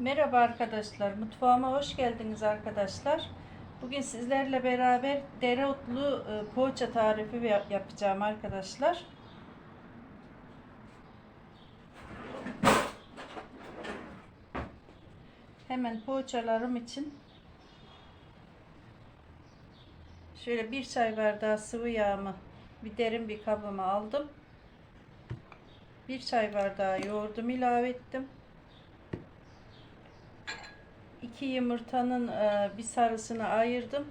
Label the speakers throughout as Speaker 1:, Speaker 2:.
Speaker 1: Merhaba arkadaşlar, mutfağıma hoş geldiniz arkadaşlar. Bugün sizlerle beraber dereotlu e, poğaça tarifi yapacağım arkadaşlar. Hemen poğaçalarım için şöyle bir çay bardağı sıvı yağımı bir derin bir kabıma aldım. Bir çay bardağı yoğurdumu ilave ettim. 2 yumurtanın e, bir sarısını ayırdım.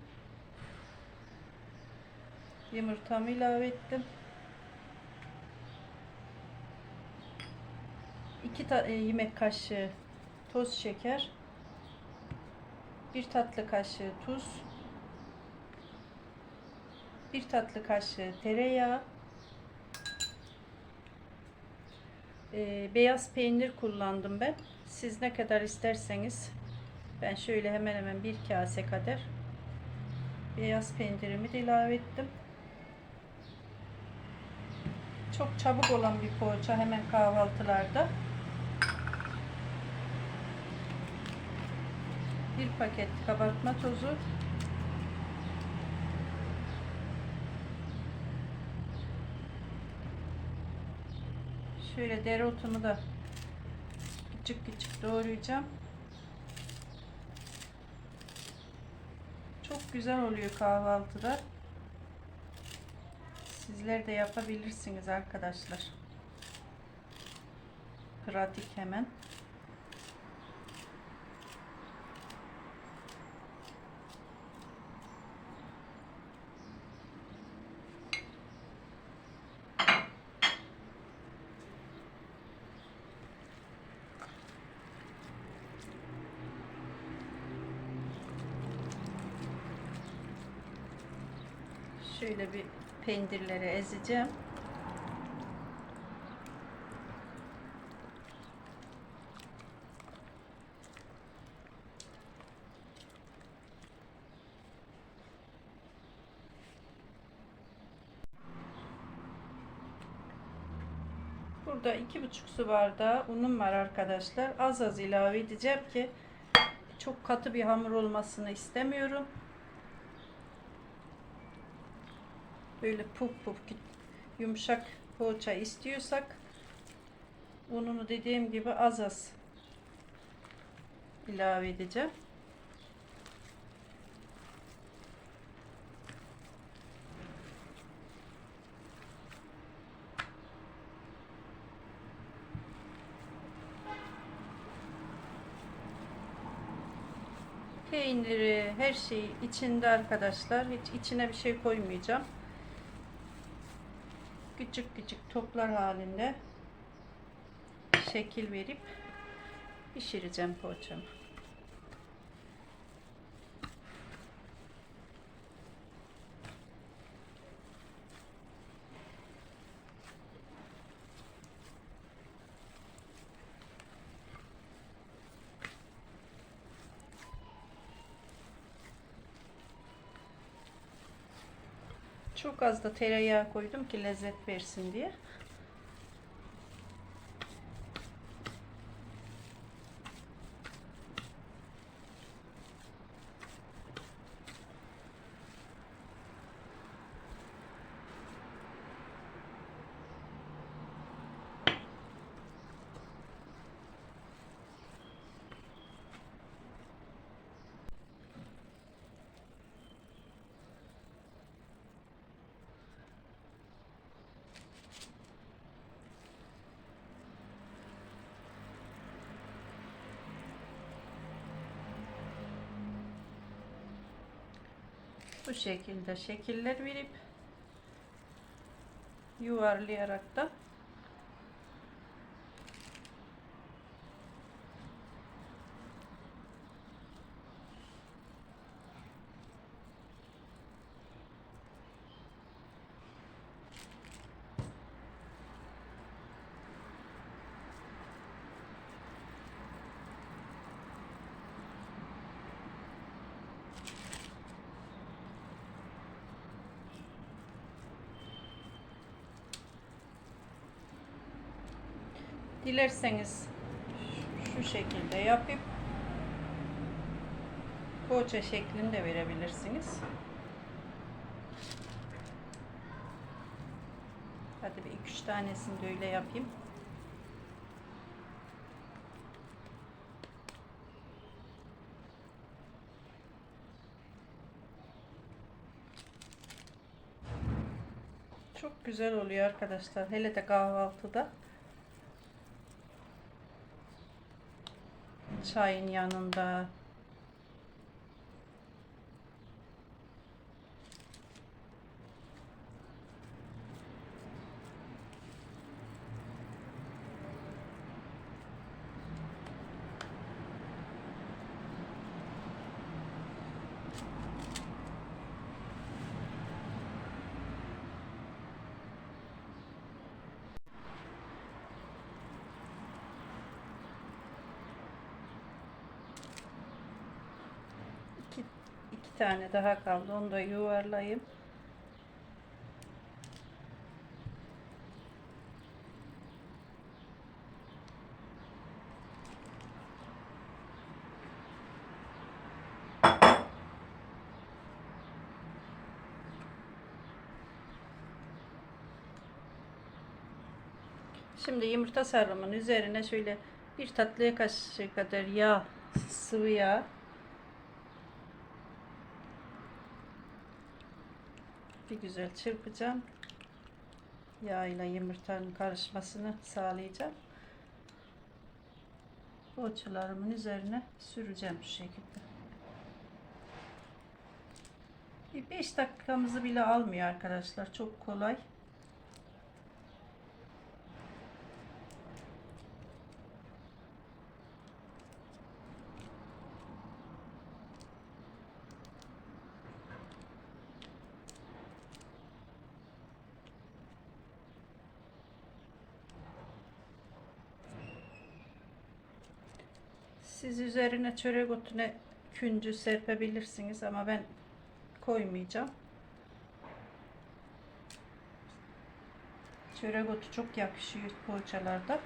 Speaker 1: Yumurtamı ilave ettim. 2 yemek kaşığı toz şeker. 1 tatlı kaşığı tuz. 1 tatlı kaşığı tereyağı. E, beyaz peynir kullandım ben. Siz ne kadar isterseniz ben şöyle hemen hemen bir kase kadar beyaz peynirimi de ilave ettim. Çok çabuk olan bir poğaça hemen kahvaltılarda. Bir paket kabartma tozu. Şöyle dereotumu da küçük küçük doğrayacağım. Çok güzel oluyor kahvaltıda. Sizler de yapabilirsiniz arkadaşlar. Pratik hemen. Şöyle bir peynirleri ezeceğim. Burada iki buçuk su bardağı unum var arkadaşlar. Az az ilave edeceğim ki çok katı bir hamur olmasını istemiyorum. Böyle puf puf yumuşak poğaça istiyorsak ununu dediğim gibi az az ilave edeceğim. Peyniri, her şey içinde arkadaşlar. Hiç içine bir şey koymayacağım küçük küçük toplar halinde şekil verip pişireceğim poğaçamı. Çok az da tereyağı koydum ki lezzet versin diye. Bu şekilde şekiller verip yuvarlayarak da Dilerseniz şu şekilde yapıp Poğaça şeklinde verebilirsiniz. Hadi bir iki üç tanesini de öyle yapayım. Çok güzel oluyor arkadaşlar. Hele de kahvaltıda. Çayın yanında. İki, iki tane daha kaldı. Onu da yuvarlayayım. Şimdi yumurta sarımın üzerine şöyle bir tatlı kaşığı kadar yağ, sıvı yağ bir güzel çırpacağım. Yağ ile yumurtanın karışmasını sağlayacağım. Poğaçalarımın üzerine süreceğim şu şekilde. Bir 5 dakikamızı bile almıyor arkadaşlar. Çok kolay. Siz üzerine çörek otuna küncü serpebilirsiniz ama ben koymayacağım. Çörek otu çok yakışıyor poğaçalarda.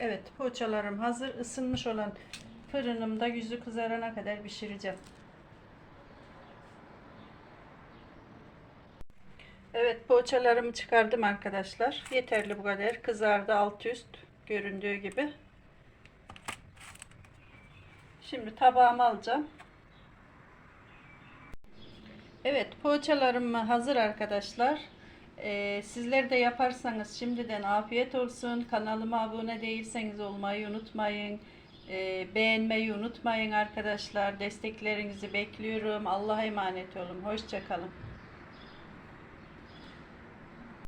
Speaker 1: Evet, poğaçalarım hazır. Isınmış olan fırınımda yüzü kızarana kadar pişireceğim. Evet, poğaçalarımı çıkardım arkadaşlar. Yeterli bu kadar. Kızardı alt üst göründüğü gibi. Şimdi tabağıma alacağım. Evet, poğaçalarım hazır arkadaşlar. Ee, sizler de yaparsanız şimdiden afiyet olsun. Kanalıma abone değilseniz olmayı unutmayın. Ee, beğenmeyi unutmayın arkadaşlar. Desteklerinizi bekliyorum. Allah'a emanet olun. Hoşçakalın.